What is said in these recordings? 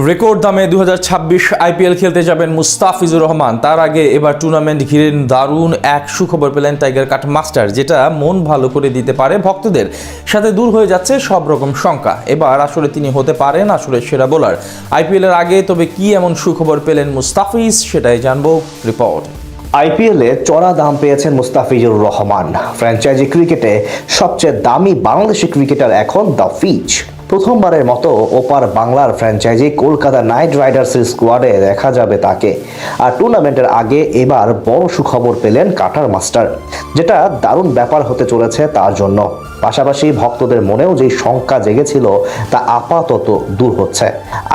Record দামে দু হাজার ছাব্বিশ আইপিএল খেলতে যাবেন মুস্তাফিজুর রহমান। তার আগে এবার টুর্নামেন্ট ঘিরে দারুণ এক সুখবর পেলেন টাইগার কাট মাস্টার, যেটা মন ভালো করে দিতে পারে ভক্তদের। সাথে দূর হয়ে যাচ্ছে সব রকম শঙ্কা। এবার আসলে তিনি হতে পারেন আসলে সেরা বোলার। আইপিএল এর আগে, তবে কি এমন সুখবর পেলেন মুস্তাফিজ, সেটাই জানব রিপোর্ট। আইপিএলে চড়া দাম পেয়েছেন মুস্তাফিজুর রহমান। ফ্র্যাঞ্চাইজি ক্রিকেটে সবচেয়ে দামি বাংলাদেশি ক্রিকেটার এখন দ্য ফিচ প্রথমবারের মতো ওপার বাংলার ফ্র্যাঞ্চাইজি কলকাতা নাইট রাইডার্সের স্কোয়াডে দেখা যাবে তাকে। আর টুর্নামেন্টের আগে এবার বড় সুখবর পেলেন কাটার মাস্টার, যেটা দারুণ ব্যাপার হতে চলেছে তার জন্য। পাশাপাশি ভক্তদের মনেও যে শঙ্কা জেগেছিল তা আপাতত দূর হচ্ছে।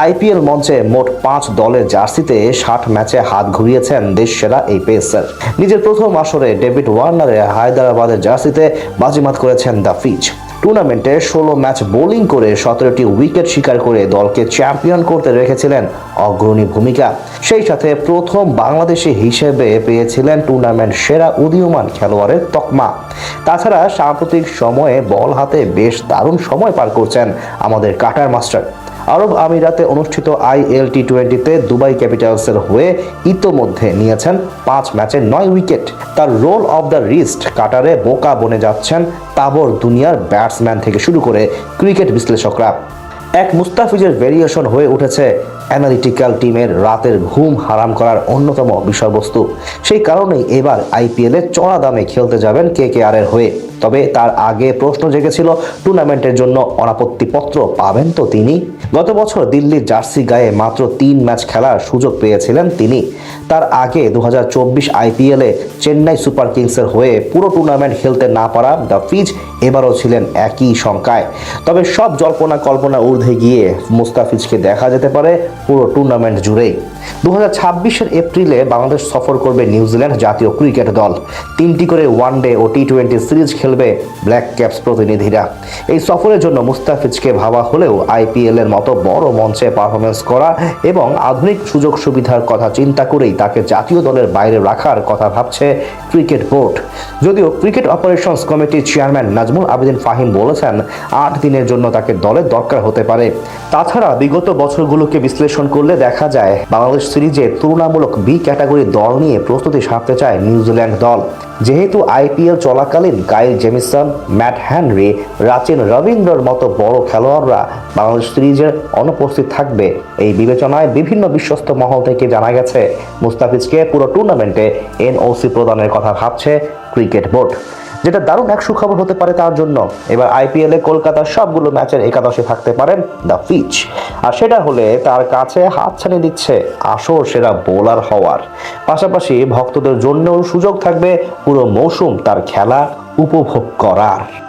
আইপিএল মঞ্চে মোট পাঁচ দলের জার্সিতে ষাট ম্যাচে হাত ঘুরিয়েছেন দেশ সেরা এই পেসার। নিজের প্রথম আসরে ডেভিড ওয়ার্নারে হায়দ্রাবাদের জার্সিতে বাজিমাত করেছেন দ্য ফিচ। টুর্নামেন্টে ষোলো ম্যাচ বোলিং করে সতেরোটি উইকেট শিকার করে দলকে চ্যাম্পিয়ন করতে রেখেছিলেন অগ্রণী ভূমিকা। সেই সাথে প্রথম বাংলাদেশি হিসেবে পেয়েছিলেন টুর্নামেন্ট সেরা উদীয়মান খেলোয়াড়ের তকমা। তাছাড়া সাম্প্রতিক সময়ে বল হাতে বেশ দারুণ সময় পার করছেন আমাদের কাটার মাস্টার। আরব আমিরাতে অনুষ্ঠিত আইএল টি টোয়েন্টিতে দুবাই ক্যাপিটালসের হয়ে ইতোমধ্যে নিয়েছেন পাঁচ ম্যাচে নয় উইকেট। তার রোল অফ দ্য রিস্ট কাটারে বোকা বনে যাচ্ছেন তাবর দুনিয়ার ব্যাটসম্যান থেকে শুরু করে ক্রিকেট বিশ্লেষকরা। এক মুস্তাফিজের ভেরিয়েশন হয়ে উঠেছে অ্যানালিটিক্যাল টিমের রাতের ঘুম হারাম করার অন্যতম বিষয়বস্তু। সেই কারণেই এবার আইপিএলে চড়া দামে খেলতে যাবেন কে কে আর এর হয়ে। তবে তার আগে প্রশ্ন জেগেছিল, টুর্নামেন্টের জন্য অনাপত্তিপত্র পাবেন তো তিনি? গত বছর দিল্লির জার্সি গায়ে মাত্র তিন ম্যাচ খেলার সুযোগ পেয়েছিলেন তিনি। তার আগে দুহাজার চব্বিশ আইপিএলে চেন্নাই সুপার কিংসের হয়ে পুরো টুর্নামেন্ট খেলতে না পারা দ্য ফিজ এবারও ছিলেন একই সংখ্যায় তবে সব জল্পনা কল্পনা ঊর্ধ্বে গিয়ে মুস্তাফিজকে দেখা যেতে পারে পুরো টুর্নামেন্ট জুড়েই। দু হাজার এপ্রিলে বাংলাদেশ সফর করবে নিউজিল্যান্ড জাতীয় ক্রিকেট দল। তিনটি করে ওয়ানডে ও টি টোয়েন্টি সিরিজ খেলবে ব্ল্যাক ক্যাপস প্রতিনিধিরা। এই সফরের জন্য মুস্তাফিজকে ভাবা হলেও আইপিএলের মতো বড় মঞ্চে পারফরমেন্স করা এবং আধুনিক সুযোগ সুবিধার কথা চিন্তা করেই তাকে জাতীয় দলের বাইরে রাখার কথা ভাবছে ক্রিকেট বোর্ড। যদিও ক্রিকেট অপারেশনস কমিটির চেয়ারম্যান নাজমুল আবেদিন ফাহিম বলেছেন, আট দিনের জন্য তাকে দলের দরকার হতে পারে। তাছাড়া বিগত বছরগুলোকে বিশ্লেষণ করলে দেখা যায়, বাংলাদেশ সিরিজে তুলনামূলক বি ক্যাটাগরির দল নিয়ে প্রস্তুতি সারতে চায় নিউজিল্যান্ড দল। যেহেতু আইপিএল চলাকালীন Kyle Jamieson, Matt Henry, Rachin রবীন্দ্রর মতো বড় খেলোয়াড়রা বাংলাদেশ সিরিজের অনুপস্থিত থাকবে এই বিবেচনায় বিভিন্ন বিশ্বস্ত মহল থেকে জানা গেছে, মুস্তাফিজকে পুরো টুর্নামেন্টে এনওসি প্রদানের কথা ভাবছে ক্রিকেট বোর্ড। যেটা দারুণ এক সুখবর হতে পারে তার জন্য। এবার আইপিএলে কলকাতার সবগুলো ম্যাচের একাদশে থাকতে পারেন দ্য ফিচ আর সেটা হলে তার কাছে হাত ছাড়িয়ে দিচ্ছে আসর সেরা বোলার হওয়ার। পাশাপাশি ভক্তদের জন্যও সুযোগ থাকবে পুরো মৌসুম তার খেলা উপভোগ করার।